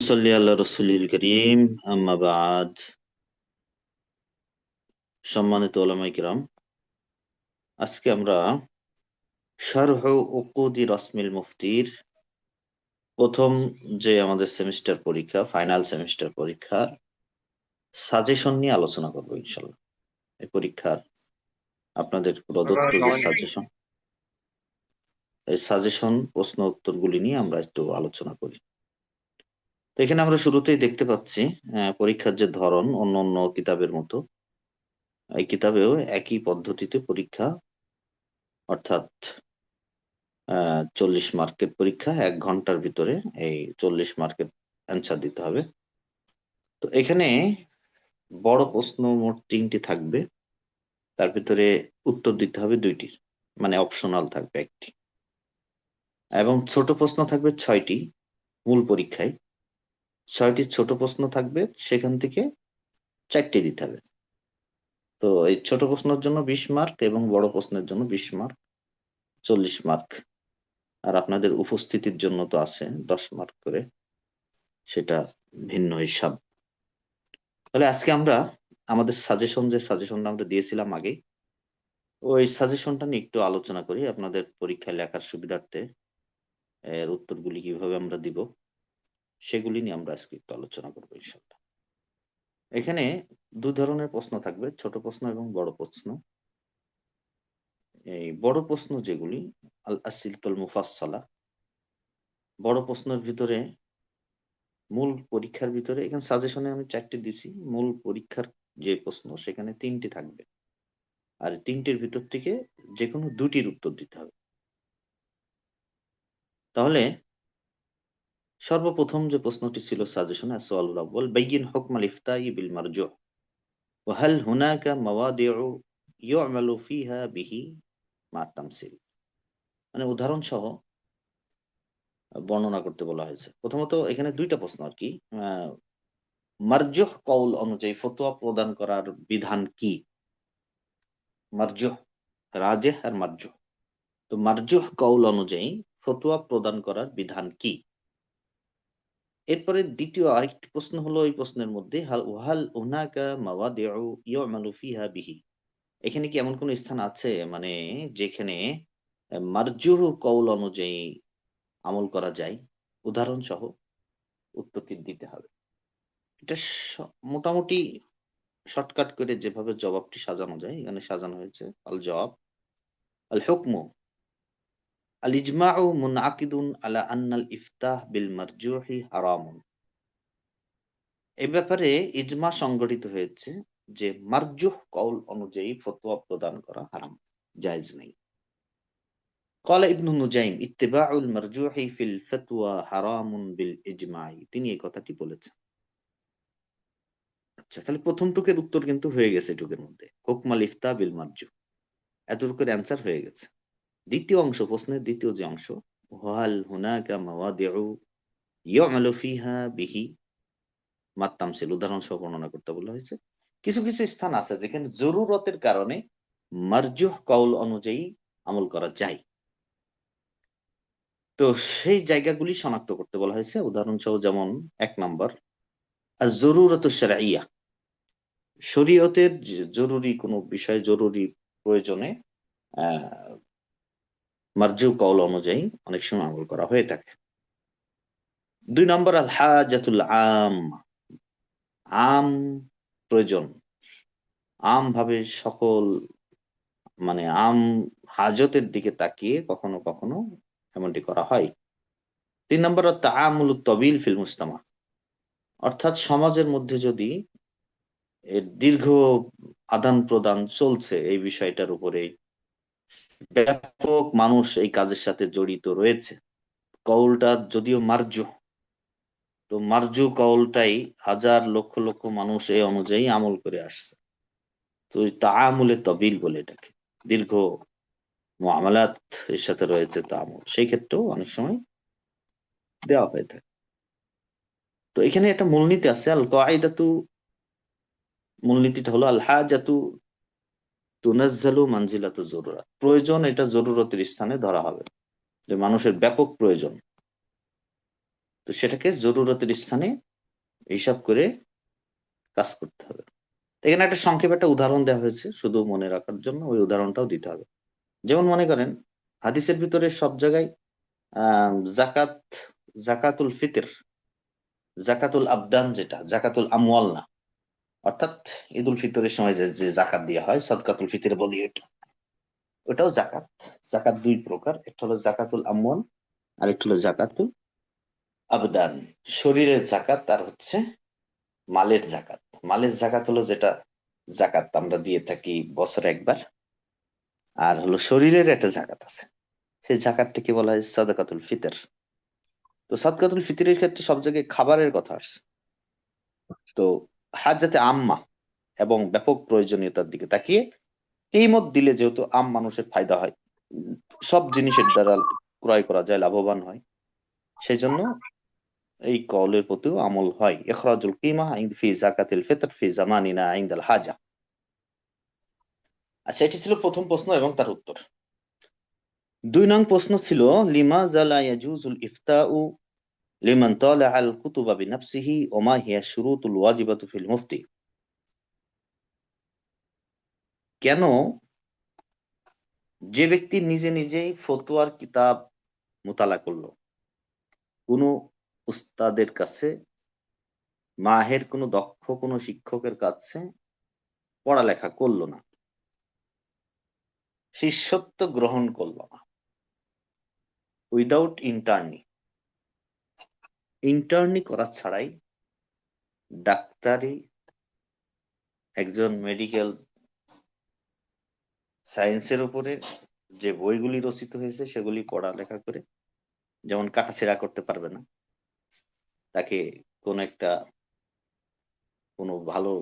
صلي على رسول করিম আম্মা বাদ সম্মানিত ওলামাই কিরাম আজকে আমরা শারহ উকুদি রসমিল মুফতির প্রথম যে আমাদের সেমিস্টার পরীক্ষা ফাইনাল সেমিস্টার পরীক্ষার সাজেশন নিয়ে আলোচনা করব ইনশাল্লাহ এই পরীক্ষার আপনাদের প্রদত্ত যে সাজেশন এই সাজেশন প্রশ্ন উত্তরগুলি নিয়ে আমরা একটু আলোচনা করি। তো এখানে আমরা শুরুতেই দেখতে পাচ্ছি পরীক্ষার যে ধরন অন্য অন্য কিতাবের মতো। এই কিতাবেও একই পদ্ধতিতে পরীক্ষা অর্থাৎ চল্লিশ মার্কের পরীক্ষা এক ঘণ্টার ভিতরে এই চল্লিশ মার্কের অ্যান্সার দিতে হবে। তো এখানে বড় প্রশ্ন মোট তিনটি থাকবে। তার ভিতরে উত্তর দিতে হবে দুইটির। মানে অপশনাল থাকবে একটি। এবং ছোট প্রশ্ন থাকবে ছয়টি মূল পরীক্ষায়। ছয়টি ছোট প্রশ্ন থাকবে, সেখান থেকে চারটি দিতে হবে। তো এই ছোট প্রশ্নের জন্য বিশ মার্ক এবং বড় প্রশ্নের জন্য বিশ মার্ক চল্লিশ মার্ক আর আপনাদের উপস্থিতির জন্য তো আছে দশ মার্ক করে। সেটা ভিন্ন হিসাব। তাহলে আজকে আমরা আমাদের সাজেশন যে সাজেশনটা আমরা দিয়েছিলাম আগে, ওই সাজেশনটা নিয়ে একটু আলোচনা করি আপনাদের পরীক্ষায় লেখার সুবিধার্থে, এর উত্তরগুলি কীভাবে আমরা দিব, সেগুলি নিয়ে আমরা আজকে একটু আলোচনা করব ইনশাল্লাহ এখানে দু ধরনের প্রশ্ন থাকবে, ছোট প্রশ্ন এবং বড় প্রশ্ন। এই বড় প্রশ্ন যেগুলি, আল আসিলতুল মুফাসসালা, বড় প্রশ্নের ভিতরে মূল পরীক্ষার ভিতরে, এখানে সাজেশনে আমি চারটি দিছি, মূল পরীক্ষার যে প্রশ্ন, সেখানে তিনটি থাকবে। আর তিনটির ভিতর থেকে যে কোনো দুটির উত্তর দিতে হবে। তাহলে সর্বপ্রথম যে প্রশ্নটি ছিল সাজেশনে সোয়ালুল আউয়াল বাইয়িন হুকমাল ইফতাই বিল মারজুহ ওয়া হাল হুনাকা মাওয়াদিউ ইউ'মালু ফিহা বিহি মা তামসিল মানে উদাহরণ সহ বর্ণনা করতে বলা হয়েছে। প্রথমত এখানে দুইটা প্রশ্ন আর কি মারজুহ কৌল অনুযায়ী ফতোয়া প্রদান করার বিধান কি? মারজুহ, রাজেহ আর মারজুহ। তো মারজুহ কৌল অনুযায়ী ফতোয়া প্রদান করার বিধান কি? এরপরে দ্বিতীয় আরেকটি প্রশ্ন হলো, এই প্রশ্নের মধ্যে, হাল ওয়াহাল উনাকা বিহি? এখানে কি এমন কোন স্থান আছে মানে যেখানে মারজুহ কৌল অনুযায়ী আমল করা যায়? উদাহরণ সহ উত্তরটি দিতে এটা স- মোটামুটি শর্টকাট করে যেভাবে জবাবটি সাজানো যায় এখানে সাজানো হয়েছে আল জবাব আল হুকমু আল ইজমাউ মুনআকিদুন আলা আন্নাল ইফতাহ বিল মারজুহি হারামুন এই ব্যাপারে ইজমা সংগঠিত হয়েছে যে মারজুহ কৌল অনুযায়ী ফতোয়া প্রদান করা হারাম জায়েজ নেই قال ابن نجيم اتباع المرجوح في الفتوى حرام بالإجماع তিনি এই কথাটি বলেছেন আচ্ছা তাহলে প্রথম টুকের উত্তর কিন্তু হয়ে গেছে টুকের মধ্যে। হুকমাল ইফতা বিল মারজু। এতটুকুর অ্যান্সার হয়ে গেছে। দ্বিতীয় অংশ, প্রশ্নের দ্বিতীয় যে অংশ হাল ইউ'মালু ফিহা বিহি। মাত্তামসিল, উদাহরণ সহ বর্ণনা করতে বলা হয়েছে। কিছু কিছু স্থান আছে যেখানে জরুরতের কারণে মারজুহ কৌল অনুযায়ী আমল করা যায়। তো সেই জায়গাগুলি শনাক্ত করতে বলা হয়েছে। উদাহরণসহ যেমন এক নম্বর জরুরত শারঈয়া শরীয়তের জরুরি কোনো বিষয়, জরুরি প্রয়োজনে মার্জু কৌল অনুযায়ী অনেক সময় আমল করা হয়ে থাকে। দুই নম্বর আল হাজাতুল আম। আম প্রয়োজন। আম ভাবে সকল মানে আম হাজতের দিকে তাকিয়ে কখনো কখনো এমনটি করা হয়। তিন নম্বর তাআমুল তবিল ফিল মুস্তামা অর্থাৎ সমাজের মধ্যে যদি দীর্ঘ আদান প্রদান চলছে এই বিষয়টার উপরে ব্যাপক মানুষ এই কাজের সাথে জড়িত রয়েছে। কৌলটা যদিও মার্জ, তো মার্জু কৌলটাই হাজার লক্ষ লক্ষ মানুষ এই অনুযায়ী আমল করে আসছে। তো তাআমুলে তবিল বলে এটাকে। দীর্ঘ মুআমালাত এর সাথে রয়েছে তাআমুল। সেই ক্ষেত্রেও অনেক সময় দেওয়া হয়ে থাকে। তো এখানে একটা মূলনীতি আছে আল কায়দাতু মূলনীতিটা হলো আল হাজাতু তুনাজ্জালু মানজিলাত জরুরাত প্রয়োজন এটা জরুরতের স্থানে ধরা হবে, যে মানুষের ব্যাপক প্রয়োজন। তো সেটাকে জরুরতের স্থানে হিসাব করে কাজ করতে হবে। এখানে একটা সংক্ষেপে একটা উদাহরণ দেওয়া হয়েছে, শুধু মনে রাখার জন্য ওই উদাহরণটাও দিতে হবে। যেমন মনে করেন, হাদিসের ভিতরে সব জায়গায়, আহ, জাকাত, জাকাতুল ফিতর জাকাতুল আবদান যেটা, জাকাতুল আমওয়াল না অর্থাৎ ঈদুল ফিতরের সময় যে যে জাকাত দেওয়া হয়, সদকাতুল ফিতর বলি ওটা ওটাও জাকাত। জাকাত দুই প্রকার, একটা হলো জাকাতুল আমওয়াল, আর একটা হলো জাকাতুল আবদান। শরীরের জাকাত, আর হচ্ছে মালের জাকাত। মালের জাকাত হলো যেটা জাকাত আমরা দিয়ে থাকি বছরে একবার, আর হলো শরীরের একটা জাকাত আছে। সেই জাকাতটাকে বলা হয় সদকাতুল ফিতর। তো সাদকাতুল ফিতরের ক্ষেত্রে সব জায়গায় খাবারের কথা আসছে। তো হাজাতে আম্মা এবং ব্যাপক প্রয়োজনীয়তার দিকে তাকিয়ে এই মত দিলে যেহেতু আম মানুষের ফায়দা হয়, সব জিনিসের দ্বারা ক্রয় করা যায়, লাভবান হয়। সেই জন্য এই কলের প্রতিও আমল হয়। ইখরাজুল কিমা ইনদ ফি জাকাতিল ফিতর ফি জামানিনা ইনদাল হাজা। আচ্ছা এটি ছিল প্রথম প্রশ্ন এবং তার উত্তর। দুই নং প্রশ্ন ছিল, লিমা জালা ইয়াজুজুল ইফতাউ লিমান তালা আল কুতুবা বিনাফসিহি ওমা হিয়া শুরুতুল ওয়াজিবাতু ফিল মুফতি? কেন যে ব্যক্তি নিজে নিজেই ফতোয়ার কিতাব মোতালা করল? কোনো উস্তাদের কাছে, মাহের কোনো দক্ষ, কোনো শিক্ষকের কাছে পড়ালেখা করল না। শিষ্যত্ব গ্রহণ করল না। উইদাউট ইন্টার্নি ইন্টার্নি করা ছাড়াই ডাক্তারি, একজন মেডিকেল সায়েন্সের উপরে যে বইগুলি রচিত হয়েছে, সেগুলি পড়ালেখা করে যেমন কাটাছেড়া করতে পারবে না, তাকে কোন একটা কোনো ভালো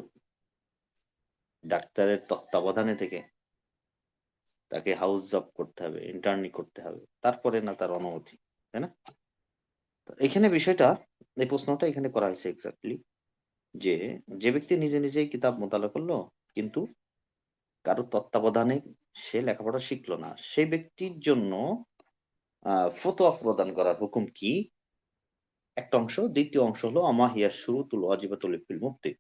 ডাক্তারের তত্ত্বাবধানে থেকে তাকে হাউস জব করতে হবে ইন্টার্নি করতে হবে। তারপরে না, তার অনুমতি, তাই না? এখানে বিষয়টা, এই প্রশ্নটা এখানে করা হয়েছে এক্স্যাক্টলি যে যে ব্যক্তি নিজে নিজেই কিতাব মোতালা করল, কিন্তু কারও তত্ত্বাবধানে সে লেখাপড়া শিখলো না। সেই ব্যক্তির জন্য ফতোয়া প্রদান করার হুকুম কি? একটা অংশ। দ্বিতীয় অংশ হলো আমাহিয়ার শুরুতুল ওয়াজিবাতুল ফিল মুফতি।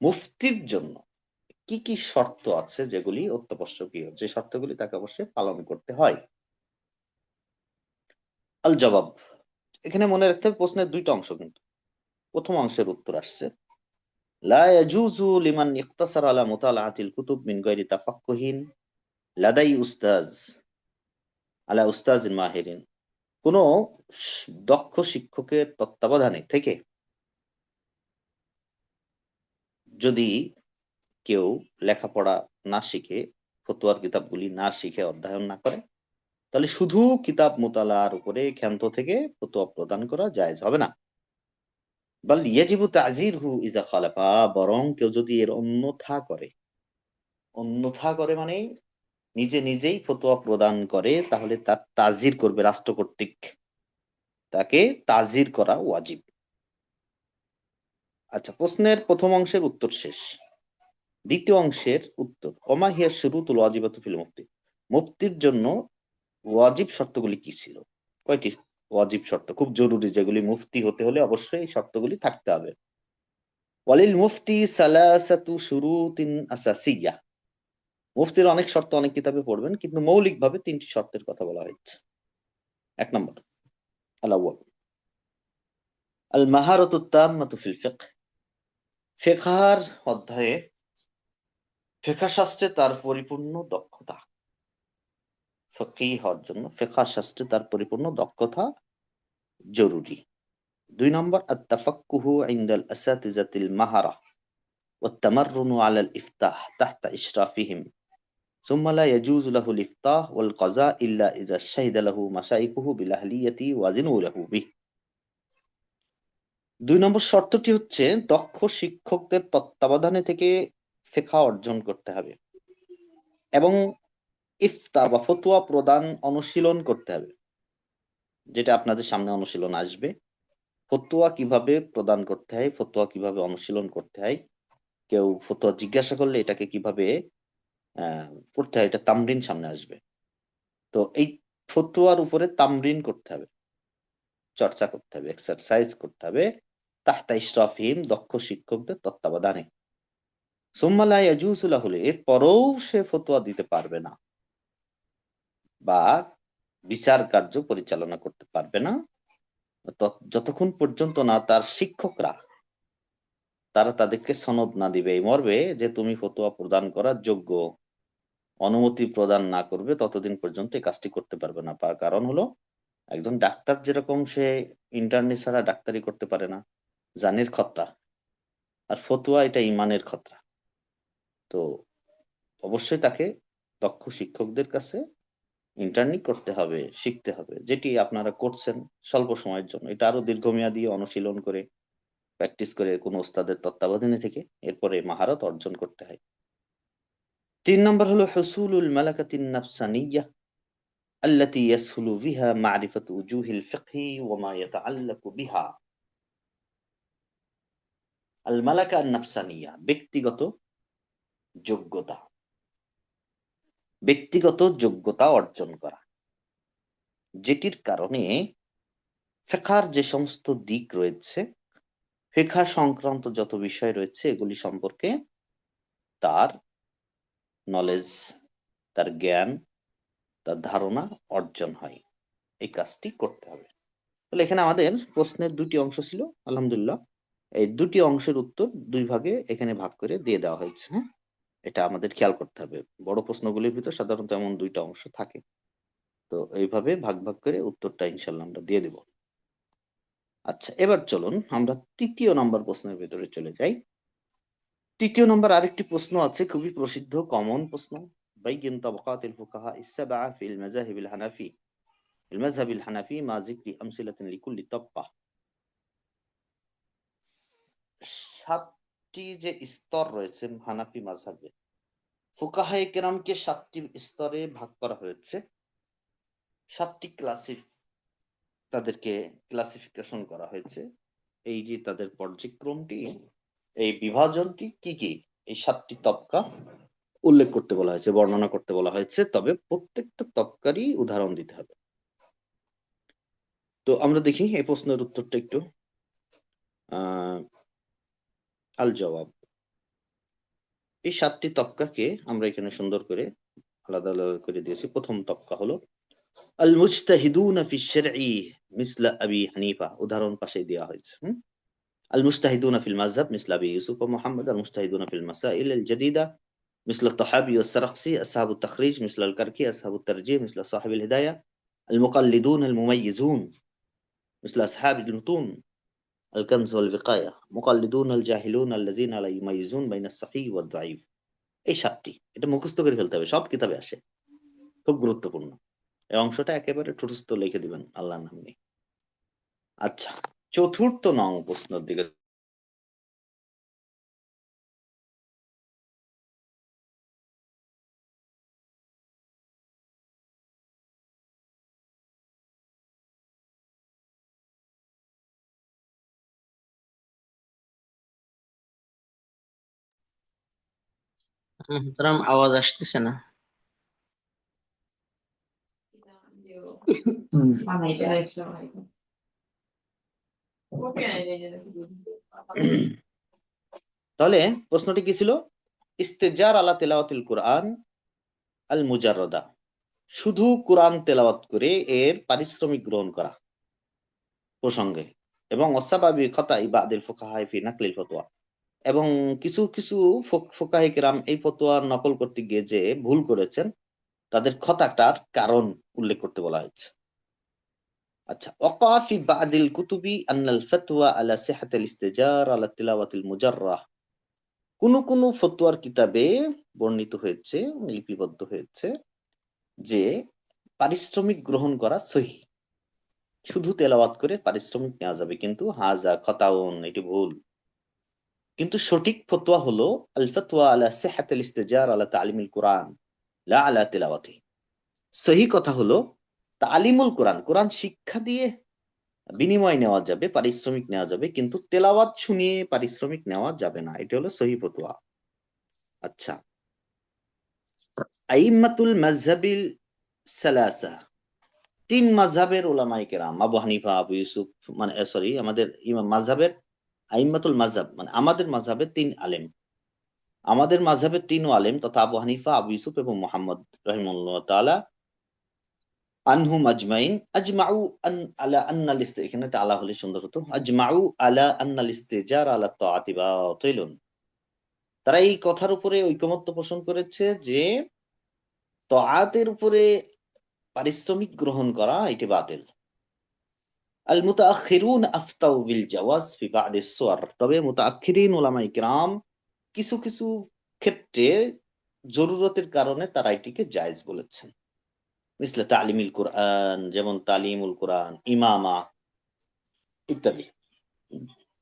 মুফতির জন্য কি কি শর্ত আছে যেগুলি অত্যাবশ্যকীয়? যে শর্তগুলি তাকে অবশ্যই পালন করতে হয়। আল জবাব। এখানে মনে রাখতে হবে প্রশ্নের দুইটা অংশ কিন্তু। প্রথম অংশের উত্তর আসছে কুতুব লাদাই আলা উস্তাজিন কোন দক্ষ শিক্ষকের তত্ত্বাবধানে থেকে যদি কেউ লেখাপড়া না শিখে, ফতুয়ার কিতাবগুলি না শিখে অধ্যয়ন না করে, তাহলে শুধু কিতাব মোতালার উপরে ক্ষান্ত থেকে ফতুয়া প্রদান করা জায়েজ হবে না। বাল ইয়াজিবু তাজিরহু ইজা খালাফা, বরং কেউ যদি এর অন্যথা করে অন্যথা করে মানে নিজে নিজেই ফতোয়া প্রদান করে, তাহলে তার তাজির করবে রাষ্ট্র কর্তৃক। তাকে তাজির করা ওয়াজিব। আচ্ছা প্রশ্নের প্রথম অংশের উত্তর শেষ। দ্বিতীয় অংশের উত্তর। অমা হিয়া শুরুতুল ওয়াজিবাত ফিল মুফতি। মুফতির জন্য ওয়াজিব শর্তগুলি কি ছিল? কয়টি ওয়াজিব শর্ত? খুব জরুরি যেগুলি মুফতি হতে হলে অবশ্যই এই শর্তগুলি থাকতে হবে। ওয়ালিল মুফতি সালাসাতু শুরুতিন আসাসিয়া। মুফতির অনেক শর্ত অনেক কিতাবে পড়বেন, কিন্তু মৌলিকভাবে তিনটি শর্তের কথা বলা হয়েছে। এক নম্বর আল আউয়াল আল মাহারাতু ফিল ফিকহ। ফিকহার অধ্যায়ে ফিকহ শাস্ত্রে তার পরিপূর্ণ দক্ষতা ফকি হওয়ার জন্য ফিকহ শাস্ত্রে তার পরিপূর্ণ দক্ষতা জরুরি দুই নম্বর আত্তাফাক্কুহু ইনদাল আসাতিজাতিল মাহারা والتمرن على الإفتاح تحت إشرافهم ثم لا يجوز له الإفتاح والقضاء إلا إذا شهد له مشايخه بالأهلية وزنوا له به দুই নম্বর শর্তটি হচ্ছে দক্ষ শিক্ষকদের তত্ত্বাবধানে থেকে ফেখা অর্জন করতে হবে। এবং ইফতা বা ফতুয়া প্রদান অনুশীলন করতে হবে, যেটা আপনাদের সামনে অনুশীলন আসবে। ফতুয়া কীভাবে প্রদান করতে হয়, ফতুয়া কীভাবে অনুশীলন করতে হয়, কেউ ফতুয়া জিজ্ঞাসা করলে এটাকে কীভাবে পড়তে হয়, এটা তামরিন সামনে আসবে। তো এই ফতুয়ার উপরে তামরিন করতে হবে, চর্চা করতে হবে এক্সারসাইজ করতে হবে। তাহতা ইশরাফিম, দক্ষ শিক্ষকদের তত্ত্বাবধানে। সুম্মালা হলে এর পরেও সে ফতোয়া দিতে পারবে না। বা বিচার কার্য পরিচালনা করতে পারবে না। যতক্ষণ পর্যন্ত না তার শিক্ষকরা, তারা তাদেরকে সনদ না দিবে, এই মর্মে যে তুমি ফতোয়া প্রদান করার যোগ্য, অনুমতি প্রদান না করবে, ততদিন পর্যন্ত এই কাজটি করতে পারবে না। তার কারণ হলো, একজন ডাক্তার যেরকম সে ইন্টারনি ছাড়া ডাক্তারি করতে পারে না, জানের খতরা। আর ফতুয়া এটা ইমানের খতরা। তো অবশ্যই তাকে দক্ষ শিক্ষকদের কাছে ইন্টার্নি করতে হবে শিখতে হবে যেটি আপনারা করছেন স্বল্প সময়ের জন্য এটা আরো দীর্ঘমেয়াদী অনুশীলন করে প্র্যাকটিস করে কোন ওস্তাদের তত্ত্বাবধানে থেকে এরপরে মাহারত অর্জন করতে হয় তিন নম্বর হলো হুসুলুল মালাকাতিন নাফসানিয়া التي يسهل بها معرفة وجوه الفقه وما يتعلق بها الملكة النفسانية ব্যক্তিগত যোগ্যতা। ব্যক্তিগত যোগ্যতা অর্জন করা। যেটির কারণে ফেকার যে সমস্ত দিক রয়েছে ফেকা সংক্রান্ত যত বিষয় রয়েছে, এগুলি সম্পর্কে তার নলেজ তার জ্ঞান, তার ধারণা অর্জন হয়। এই কাজটি করতে হবে। তাহলে এখানে আমাদের প্রশ্নের দুটি অংশ ছিল, আলহামদুলিল্লাহ। এই দুটি অংশের উত্তর দুই ভাগে এখানে ভাগ করে দিয়ে দেওয়া হয়েছে হ্যাঁ? এটা আমাদের খেয়াল করতে হবে বড় প্রশ্নগুলির ভিতর সাধারণত এমন দুইটা অংশ থাকে তো এইভাবে ভাগ ভাগ করে উত্তরটা ইনশাল্লাহ আমরা দিয়ে দেব আচ্ছা এবার চলুন আমরা তৃতীয় নম্বর প্রশ্নের ভিতরে চলে যাই তৃতীয় নম্বর আরেকটি প্রশ্ন আছে খুবই প্রসিদ্ধ কমন প্রশ্ন بين طبقات الفقهاء السبعة في المذاهب الحنفي المذهب الحنفي مع ذكر أمثلة لكل طبقة সাতটি যে স্তর রয়েছে হানাফি মাযহাবে? ফুকাহায়ে কেরামকে সাতটি স্তরে ভাগ করা হয়েছে। সাতটি ক্লাসিফ তাদেরকে ক্লাসিফিকেশন করা হয়েছে। এই যে তাদের পর্যায়ক্রমটি এই বিভাজনটি কি কি? এই সাতটি তবকা উল্লেখ করতে বলা হয়েছে, বর্ণনা করতে বলা হয়েছে। তবে প্রত্যেকটা তবকারই উদাহরণ দিতে হবে। তো আমরা দেখি, এই প্রশ্নের উত্তরটা একটু আল জবাব এই সাতটি তবকাকে আমরা এখানে সুন্দর করে আলাদা আলাদা করে দিয়েছি প্রথম তবকা হলো আল মুজতাহিদুনা ফি শারঈ মিসলা আবি হানিফা উদাহরণ পাশে দেওয়া হয়েছে হুম? আল মুজতাহিদুনা ফিল মাযহাব মিসলা আবি ইউসুফ ওয়া মুহাম্মদ আল মুজতাহিদুনা ফিল মাসাইল আল জাদিদা مثل الطحابي والسرخسي أصحاب التخريج مثل الكركي أصحاب الترجيح مثل صاحب الهداية المقلدون المميزون مثل أصحاب المتون الكنز والوقاية مقلدون الجاهلون الذين لا يميزون بين الصحيح والضعيف এই সাতটি এটা মুখস্থ করে ফেলতে হবে সব কিতাবে আসে খুব গুরুত্বপূর্ণ এই অংশটা একেবারে ঠুটস্থ লিখে দিবেন আল্লাহর নাম নিয়ে আচ্ছা চতুর্থ নং প্রশ্নের দিকে আওয়াজ আসতেছে না। তাহলে প্রশ্নটি কি ছিল? ইস্তেজার আলা তেলাওয়াতিল কোরআন আল মুজারদা শুধু কোরআন তেলাওয়াত করে এর পারিশ্রমিক গ্রহণ করা প্রসঙ্গে। এবং অসাবাবি খতা ইবাদিল ফুকাহাই ফি নাকলিল ফতোয়া এবং কিছু কিছু ফোকাহি কেরাম এই ফতোয়া নকল করতে গিয়ে যে ভুল করেছেন, তাদের খতাটার কারণ উল্লেখ করতে বলা হয়েছে। আচ্ছা ওয়াকাফি বাদিল কুতুবি আন্নাল ফতওয়া আলা সিহাতিল ইস্তিজার আলা তিলাওয়াতিল মুজাররাহ। কোন কোন ফতোয়ার কিতাবে বর্ণিত হয়েছে, লিপিবদ্ধ হয়েছে যে পারিশ্রমিক গ্রহণ করা সহি। শুধু তেলাওয়াত করে পারিশ্রমিক নেওয়া যাবে, কিন্তু হাজা, খতাউন, এটি ভুল। কিন্তু সঠিক ফতোয়া হলো আল ফতওয়া আলা সিহাতিল ইস্তিজার আলা তালিমিল কোরআন, লা আলা তিলাওয়াতি। সহি কথা হলো, তালিমুল কোরআন কোরআন শিক্ষা দিয়ে বিনিময় নেওয়া যাবে, পারিশ্রমিক নেওয়া যাবে, কিন্তু তেলাওয়াত শুনিয়ে পারিশ্রমিক নেওয়া যাবে না। এটা হলো সহি ফতোয়া। আচ্ছা। আইম্মাতুল মাজহাবিল সালাসা। তিন মাযহাবের ওলামায়ে কেরাম, আবু হানিফা, আবু ইউসুফ মানে সরি, আমাদের ইমাম মাযহাবের আইম্মাতুল মাজাব মানে আমাদের মাযহাবের তিন আলেম। আমাদের মাযহাবের তিন আলেম তথা আবু হানিফা, আবু ইউসুফ এবং মোহাম্মদ রাহিমাহুল্লাহ তাআলা আনহুম আজমাইন। আজমাউ আন, আলা আন্নাল ইস্তি এখানে একটা আলা হলে সুন্দর হতো। আজমাউ আলা আন্নাল ইস্তিজার আলা তাআতি বাতিলুন। তারা এই কথার উপরে ঐকমত্য পোষণ করেছে যে তাআতের উপরে পারিশ্রমিক গ্রহণ করা এটি বাতিল। আল মুতাআখিরুন আফতাউ বিল জাওয়াজ ফি তবে কিরাম কিছু কিছু ক্ষেত্রে জরুরতের কারণে তারা এটিকে জায়েজ বলেছেন। মিসলে যেমন তালিমুল ইমামা ইত্যাদি।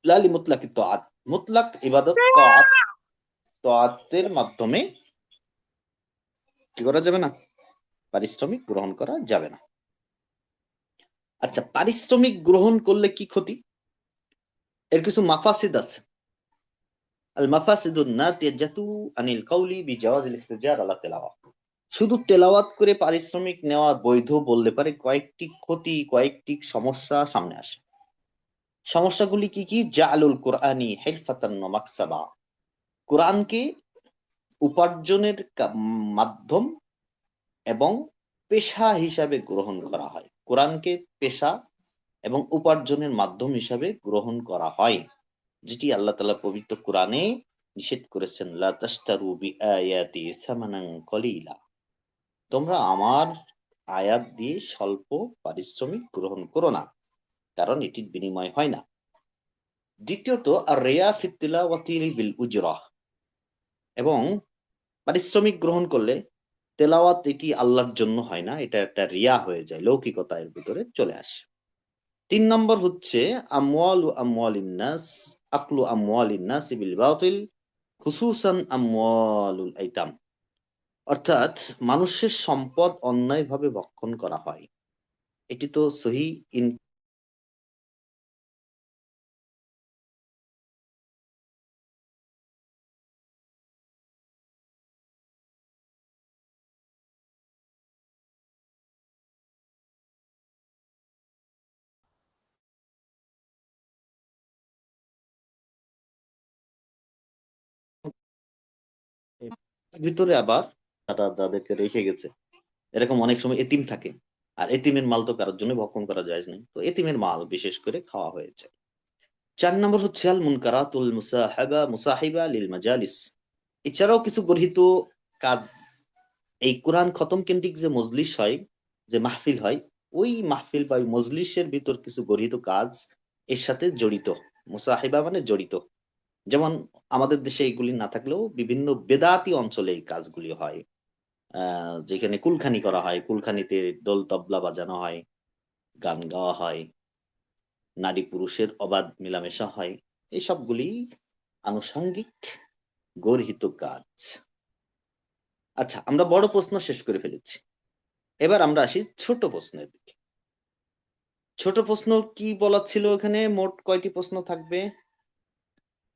লালি মুতলাক তাআত মুতলাক ইবাদত তাআত তাআতের মাধ্যমে কি করা যাবে না? পারিশ্রমিক গ্রহণ করা যাবে না। আচ্ছা পারিশ্রমিক গ্রহণ করলে কি ক্ষতি? এর কিছু মাফাসিদ আছে। আল মাফাসিদুন নাতিয়াজাতু আনিল কাউলি বিজাওয়াজিল ইস্তিজার আলা তিলাওয়া শুধু তেলাওয়াত করে পারিশ্রমিক নেওয়া বৈধ বললে পারে কয়েকটি ক্ষতি, কয়েকটি সমস্যা সামনে আসে। সমস্যাগুলি কি কি? জালুল কোরআনি হেলফাতান মাকসাবা। কোরআনকে উপার্জনের মাধ্যম এবং পেশা হিসাবে গ্রহণ করা হয়। কোরআনকে পেশা এবং উপার্জনের মাধ্যম হিসাবে গ্রহণ করা হয়, যেটি আল্লাহ তালা পবিত্র কোরআনে নিষেধ করেছেন তোমরা আমার আয়াত দিয়ে স্বল্প পারিশ্রমিক গ্রহণ করো না, কারণ এটির বিনিময় হয় না। দ্বিতীয়ত রেয়া ফিতিলা বিল উজরা এবং পারিশ্রমিক গ্রহণ করলে তেলাওয়াত এটি আল্লাহর জন্য হয় না? এটা একটা রিয়া হয়ে যায়, লৌকিকতা এর ভিতরে চলে আসে। তিন নম্বর হচ্ছে, আমওয়াল আমওয়াল ইন্নাস আকলু আমওয়াল ইন্নাস বিল বাতিল, খুসুসান আমওয়ালুল আইতাম। অর্থাৎ মানুষের সম্পদ অন্যায়ভাবে ভক্ষণ করা হয়। এটি তো সহি ইন ভিতরে আবার তারা তাদেরকে রেখে গেছে। এরকম অনেক সময় এতিম থাকে। আর এতিমের মাল তো কারোর জন্য ভক্ষণ করা যায় নাই। তো এতিমের মাল বিশেষ করে খাওয়া হয়েছে। চার নম্বর হচ্ছে আল মুনকারাতুল মুসাহাবা, মুসাহিবা লিল মাজালিস। এছাড়াও কিছু গর্হিত কাজ। এই কোরআন খতম কেন্দ্রিক যে মজলিস হয়, যে মাহফিল হয়, ওই মাহফিল বা মজলিসের ভিতর কিছু গর্হিত কাজ এর সাথে জড়িত। মুসাহিবা মানে জড়িত। যেমন আমাদের দেশে এইগুলি না থাকলেও বিভিন্ন বেদাতি অঞ্চলে এই কাজগুলি হয়। যেখানে কুলখানি করা হয়, কুলখানিতে দোল তবলা বাজানো হয়, গান গাওয়া হয়, নারী পুরুষের অবাধ মেলামেশা হয়, এই সবগুলি আনুষঙ্গিক, গর্হিত কাজ। আচ্ছা আমরা বড় প্রশ্ন শেষ করে ফেলেছি। এবার আমরা আসি ছোট প্রশ্নের দিকে। ছোট প্রশ্ন কি বলা ছিল এখানে? মোট কয়টি প্রশ্ন থাকবে?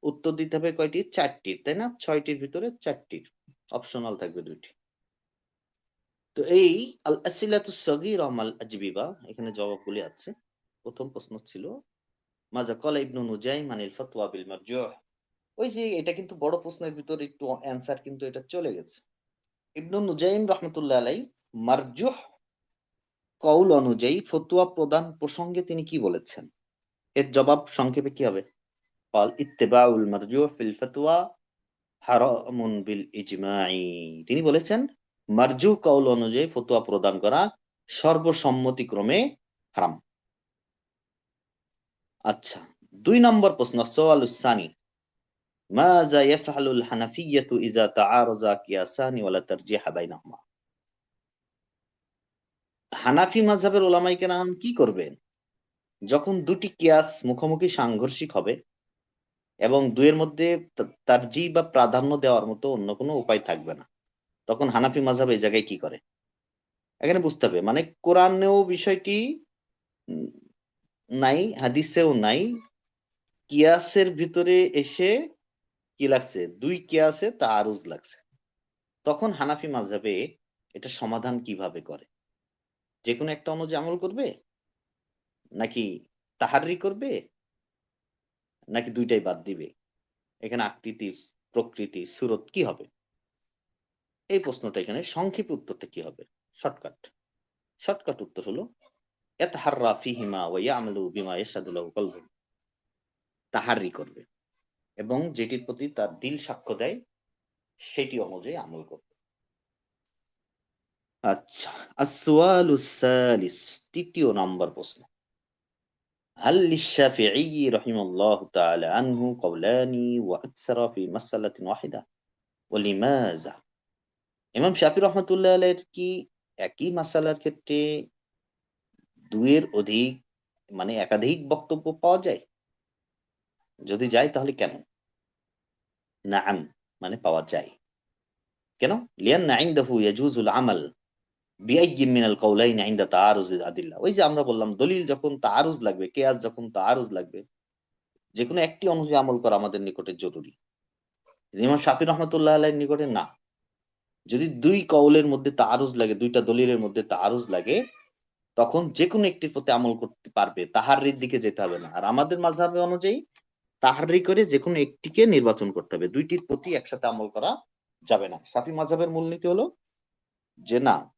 উত্তর দিতে হবে কয়টি? চারটির, তাই না? ছয়টির ভিতরে চারটির অপশনাল থাকবে দুইটি। তো এই আল আসিলাতু সগীর আমাল আজবিবা, এখানে জবাবগুলি আছে। প্রথম প্রশ্ন ছিল মাজা কলা ইবনু নুজাইম আনিল ফতওয়া বিল মারজুহ। ওই যে এটা কিন্তু বড় প্রশ্নের ভিতরে একটু অ্যানসার কিন্তু এটা চলে গেছে। ইবনু নুজাইম রহমতুল্লাহ আলাই মারজুহ কৌল অনুযায়ী ফতুয়া প্রদান প্রসঙ্গে তিনি কি বলেছেন? এর জবাব সংক্ষেপে কি হবে? قال اتباع المرجوح في الفتوى حرام بالإجماع তিনি বলেছেন মারজু কৌল অনুযায়ী ফতোয়া প্রদান করা সর্বসম্মতিক্রমে হারাম আচ্ছা দুই নম্বর প্রশ্ন সোয়াল সানি ماذا يفعل الحنفية إذا تعارض قياسان ولا ترجيح بينهما হানাফি মাযহাবের ওলামাই কেরাম কি করবেন যখন দুটি কিয়াস মুখোমুখি সাংঘর্ষিক হবে এবং দুইয়ের মধ্যে তারজি বা প্রাধান্য দেওয়ার মতো অন্য কোনো উপায় থাকবে না। তখন হানাফি মাঝাব এই জায়গায় কি করে? এখানে বুঝতে হবে মানে কোরআনেও বিষয়টি নাই, হাদিসেও নাই, কিয়াসের ভিতরে এসে কি লাগছে? দুই কিয়াসে তা আরুজ লাগছে। তখন হানাফি মাঝহাবে এটা সমাধান কীভাবে করে? যে কোনো একটা অনুযায়ী আমল করবে? নাকি তাহারি করবে? নাকি দুইটাই বাদ দিবে? এখানে আকৃতির প্রকৃতি সুরত কি হবে? এই প্রশ্নটা এখানে সংক্ষেপে উত্তরটা কি হবে? শর্টকাট। শর্টকাট উত্তর হলো এতাহাররা ফিহিমা ওয়া ইয়ামালু বিমা তাহারি করবে এবং যেটির প্রতি তার দিল সাক্ষ্য দেয়, সেটি অনুযায়ী আমল করবে। আচ্ছা আসওয়ালুস সালিস, তৃতীয় নম্বর প্রশ্ন। هل للشافعي رحمه الله تعالى عنه قولان وأكثر في مسألة واحدة ولماذا ইমাম শাফি রহমতুল্লাহ আলের কি একই মাসালার ক্ষেত্রে দুয়ের অধিক মানে একাধিক বক্তব্য পাওয়া যায় যদি যায় তাহলে কেন নাম মানে পাওয়া যায় কেন লিয়ান ইনদাহু ইয়াজুজুল আমাল বিআইয়িন মিনাল কাউলাইন ইনদা তাআরুজ আদিল্লাহ ওই যে আমরা বললাম, দলিল যখন তাআরুজ লাগবে, কিয়াস যখন তাআরুজ লাগবে যে কোনো একটি অনুযায়ী আমল করা আমাদের নিকটে জরুরি। ইমাম শাফি রহমতুল্লাহ আলাইহির নিকটে না। যদি দুই কৌলের মধ্যে তাআরুজ লাগে, দুইটা দলিলের মধ্যে তাআরুজ লাগে, তখন যে কোনো একটির প্রতি আমল করতে পারবে। তাহারির দিকে যেতে হবে না। আর আমাদের মাঝহাবে অনুযায়ী তাহারি করে যে কোনো একটিকে নির্বাচন করতে হবে। দুইটির প্রতি একসাথে আমল করা যাবে না। সাফি মাঝহাবের মূলনীতি হলো যে না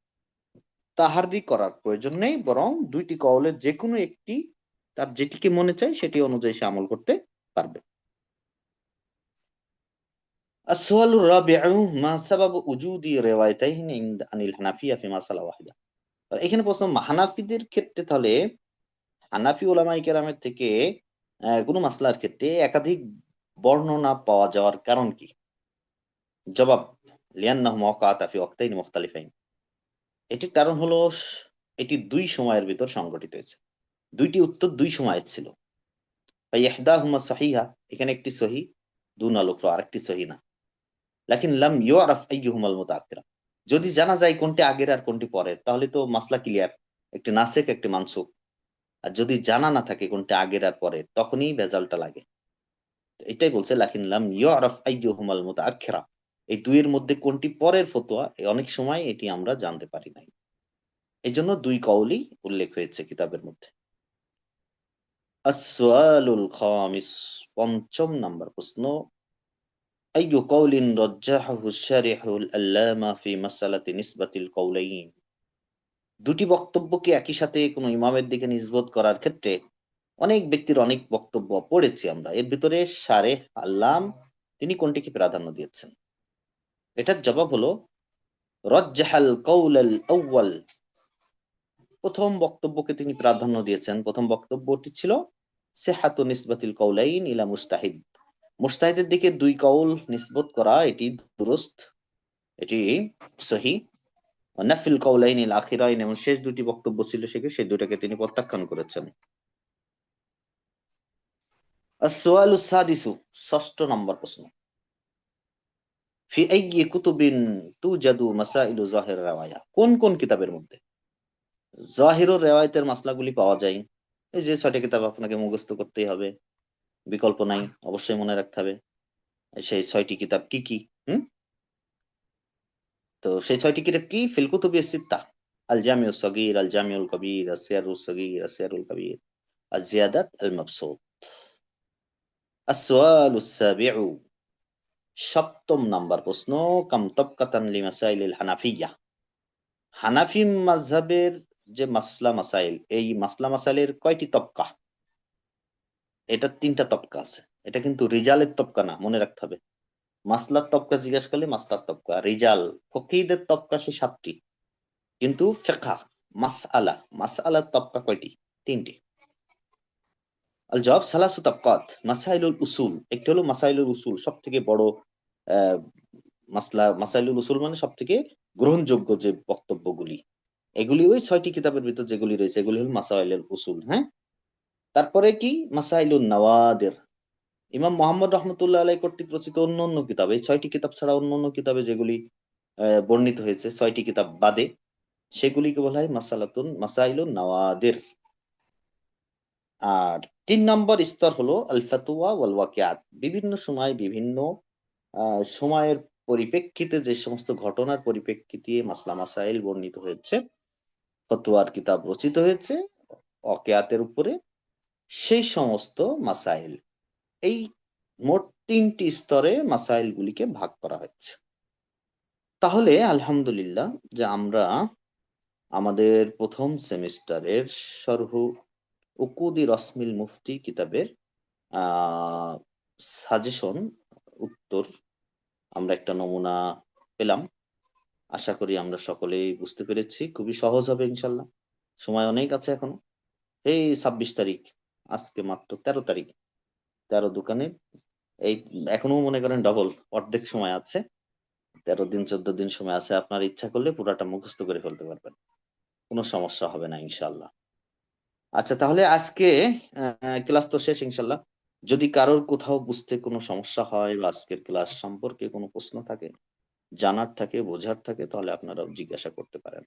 তাহারি করার প্রয়োজন নেই বরং দুইটি কওলের যে কোনো একটি তার যেটিকে মনে চায় সেটি অনুযায়ী সে আমল করতে পারবে السؤال الرابع ما سبب وجود روايتين عند عن الحنفية في مسألة واحدة এখানে প্রশ্ন হানাফিদের ক্ষেত্রে তাহলে হানাফি ওলামাই কেরামের থেকে কোনো মাসলার ক্ষেত্রে একাধিক বর্ণনা পাওয়া যাওয়ার কারণ কি জবাব লিয়ান্নাহ মওকাতা ফি ওয়াক্তাইন মুখতালিফাইন এটির কারণ হলো এটি দুই সময়ের ভিতর সংগঠিত হয়েছে। দুইটি উত্তর দুই সময়ের ছিল। ইহদাহুমা সহিহা, এখানে একটি সহি দুন আল উখরা আরেকটি সহি না। লাকিন লাম ইউআরাফ আইয়ুহুমাল মুতাআক্কিরা যদি জানা যায় কোনটি আগের আর কোনটি পরের, তাহলে তো মাসলা ক্লিয়ার, একটি নাসেক একটি মানসুক আর যদি জানা না থাকে কোনটি আগের আর পরের, তখনই ভেজালটা লাগে। এটাই বলছে লাকিন লাম ইউআরাফ আইয়ুহুমাল মুতাআক্কিরা এই দুইয়ের মধ্যে কোনটি পরের ফতোয়া অনেক সময় এটি আমরা জানতে পারি নাই। এই জন্য দুই কওলি উল্লেখ হয়েছে কিতাবের মধ্যে। আসওয়ালুল খামিস, পঞ্চম নাম্বার প্রশ্ন, আইয়ু কওলিন রাজ্জাহু শারিহুল আল্লামা ফি মাসালাতি নিসবাতিল কওলাইন। দুটি বক্তব্যকে একই সাথে কোন ইমামের দিকে নিজবোধ করার ক্ষেত্রে অনেক ব্যক্তির অনেক বক্তব্য পড়েছি আমরা। এর ভিতরে সারে আল্লাম, তিনি কোনটিকে প্রাধান্য দিয়েছেন? এটার জবাব হলো, রজ্জাহাল কৌলাল আউয়াল। প্রথম বক্তব্যকে তিনি প্রাধান্য দিয়েছেন। প্রথম বক্তব্যটি ছিল, সেহাতু নিসবাতিল কৌলাইন ইলা মুস্তাহিদ। মুস্তাহিদের দিকে দুই কৌল নিসবত করা, এটি দুরস্ত, এটি সহি। নাফিল কৌলাইন ইল আখিরাইন, এবং শেষ দুটি বক্তব্য ছিল সেকে সেই দুটাকে তিনি প্রত্যাখ্যান করেছেন। ষষ্ঠ নম্বর প্রশ্ন। ফি আইয়ি কুতুবিন তুজাদু মাসাইলু জাহির রাওয়ায়া কোন কোন কিতাবের মধ্যে জাহিরুর রেওয়ায়তের মাসলাগুলি পাওয়া যায় এই যে ছয়টা কিতাব আপনাকে মুখস্থ করতেই হবে বিকল্প নাই অবশ্যই মনে রাখতে হবে সেই ছয়টি কিতাব কি কি হুম তো সেই ছয়টি কিতাব কি ফিল কুতুবি সিত্তা আল জামিউ সগীর আল জামিউল কবির আসিয়ারুল সগীর আসিয়ারুল কবির الزيادات المبسوط السؤال السابع সপ্তম নাম্বার প্রশ্ন হানাফিয়া। হানাফি মাযহাবের যে মাসলা মাসাইল, এই মাসলা মাসাইলের কয়টি তবকা? এটা তিনটা তবকা আছে। এটা কিন্তু রিজালের তবকা না, মনে রাখতে হবে। মাসলার তবকা জিজ্ঞাসা করলে মাসলার তবকা। রিজাল, ফকিদের তবকা সে সাতটি। কিন্তু ফেকা মাস আলা মাস আলার তবকা কয়টি? তিনটি। আল জবাব সালাসু তাবকাত, মাসাইলুল উসুল। একটি হলো মাসাইলুল উসুল সব থেকে বড় মাসলা, মাসাইলুল উসুল মানে সব থেকে গ্রহণযোগ্য যে বক্তব্যগুলি। এগুলি ওই ছয়টি কিতাবের ভিতর যেগুলি রয়েছে, এগুলি হল মাসাইলুল উসুল হ্যাঁ? তারপরে কি? মাসাইলুল নওয়াদের। ইমাম মোহাম্মদ রহমতুল্লাহ আলাই কর্তৃক রচিত অন্য অন্য কিতাব। এই ছয়টি কিতাব ছাড়া অন্য অন্য কিতাবে যেগুলি বর্ণিত হয়েছে, ছয়টি কিতাব বাদে, সেগুলিকে বলা হয় মাসালাতুন মাসাইলুন নওয়াদের। আর তিন নম্বর স্তর হলো আল ফাতুয়া ওয়াল ওয়াকিয়াত বিভিন্ন সময় বিভিন্ন সময়ের পরিপ্রেক্ষিতে যে সমস্ত ঘটনার পরিপ্রেক্ষিতে মাসলা মাসাইল বর্ণিত হয়েছে, ফতোয়ার কিতাব রচিত হয়েছে অকেয়াতের উপরে, সেই সমস্ত মাসাইল, এই মোট তিনটি স্তরে মাসাইল গুলিকে ভাগ করা হয়েছে। তাহলে আলহামদুলিল্লাহ যে আমরা আমাদের প্রথম সেমিস্টারের সরহু উকুদি রসমিল মুফতি কিতাবের সাজেশন উত্তর আমরা একটা নমুনা পেলাম। আশা করি আমরা সকলেই বুঝতে পেরেছি। খুবই সহজ হবে ইনশাল্লাহ। সময় অনেক আছে এখনও। এই ছাব্বিশ তারিখ, আজকে মাত্র তেরো তারিখ। তেরো দোকানে, এই এখনও মনে করেন ডবল অর্ধেক সময় আছে। তেরো দিন, চোদ্দ দিন সময় আছে। আপনার ইচ্ছা করলে পুরাটা মুখস্থ করে ফেলতে পারবেন। কোনো সমস্যা হবে না ইনশাল্লাহ। আচ্ছা তাহলে আজকে ক্লাস তো শেষ ইনশাল্লাহ। যদি কারোর কোথাও বুঝতে কোনো সমস্যা হয় বা আজকের ক্লাস সম্পর্কে কোনো প্রশ্ন থাকে, জানার থাকে, বোঝার থাকে, তাহলে আপনারাও জিজ্ঞাসা করতে পারেন।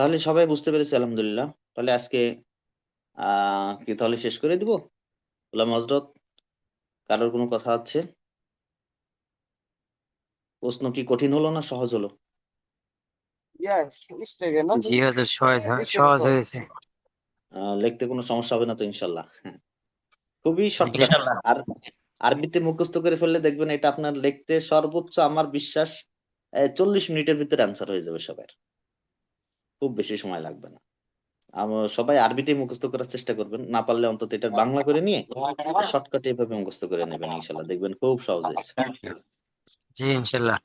তাহলে সবাই বুঝতে পেরেছে আলহামদুলিল্লাহ। তাহলে আজকে আহ কি তাহলে শেষ করে দিব? গোলাম হজরত কারোর কোনো কথা আছে? প্রশ্ন কি কঠিন হলো না সহজ হলো? জি হুজুর সহজ সহজ হয়েছে। লিখতে কোনো সমস্যা হবে না তো ইনশাল্লাহ। হ্যাঁ। খুবই শর্টকাট আর আরবিতে মুখস্থ করে ফেললে দেখবেন এটা আপনার লিখতে সর্বোচ্চ আমার বিশ্বাস চল্লিশ মিনিটের ভিতরে অ্যান্সার হয়ে যাবে সবার। খুব বেশি সময় লাগবে না। সবাই আরবিতে মুখস্থ করার চেষ্টা করবেন। না পারলে অন্তত এটা বাংলা করে নিয়ে শর্টকাটে এভাবে মুখস্থ করে নেবেন ইনশাল্লাহ। দেখবেন খুব সহজ। হয়েছে জি ইনশাল্লাহ।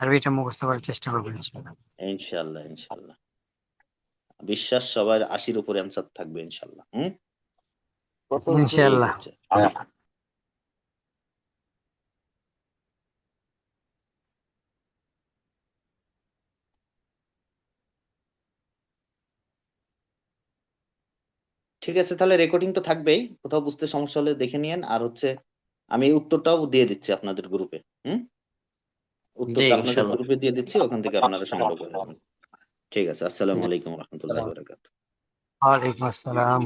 আরবিটা মুখস্থ করার চেষ্টা করবেন ইনশাল্লাহ। ইনশাল্লাহ ইনশাল্লাহ। বিশ্বাস সবার আশির উপরে অ্যান্সার থাকবে ইনশাল্লাহ। হুম? ইনশাল্লাহ। ঠিক আছে। তাহলে রেকর্ডিং তো থাকবেই। কোথাও বুঝতে সমস্যা হলে দেখে নিয়েন। আর হচ্ছে আমি উত্তরটাও দিয়ে দিচ্ছি আপনাদের গ্রুপে হুম? উত্তরটা আপনাদের গ্রুপে দিয়ে দিচ্ছি ওখান থেকে আপনারা সংগ্রহ করে ঠিক আছে আসসালামু আলাইকুম রহমতুল্লাহ বরকাত ওয়ালাইকুম আসসালাম।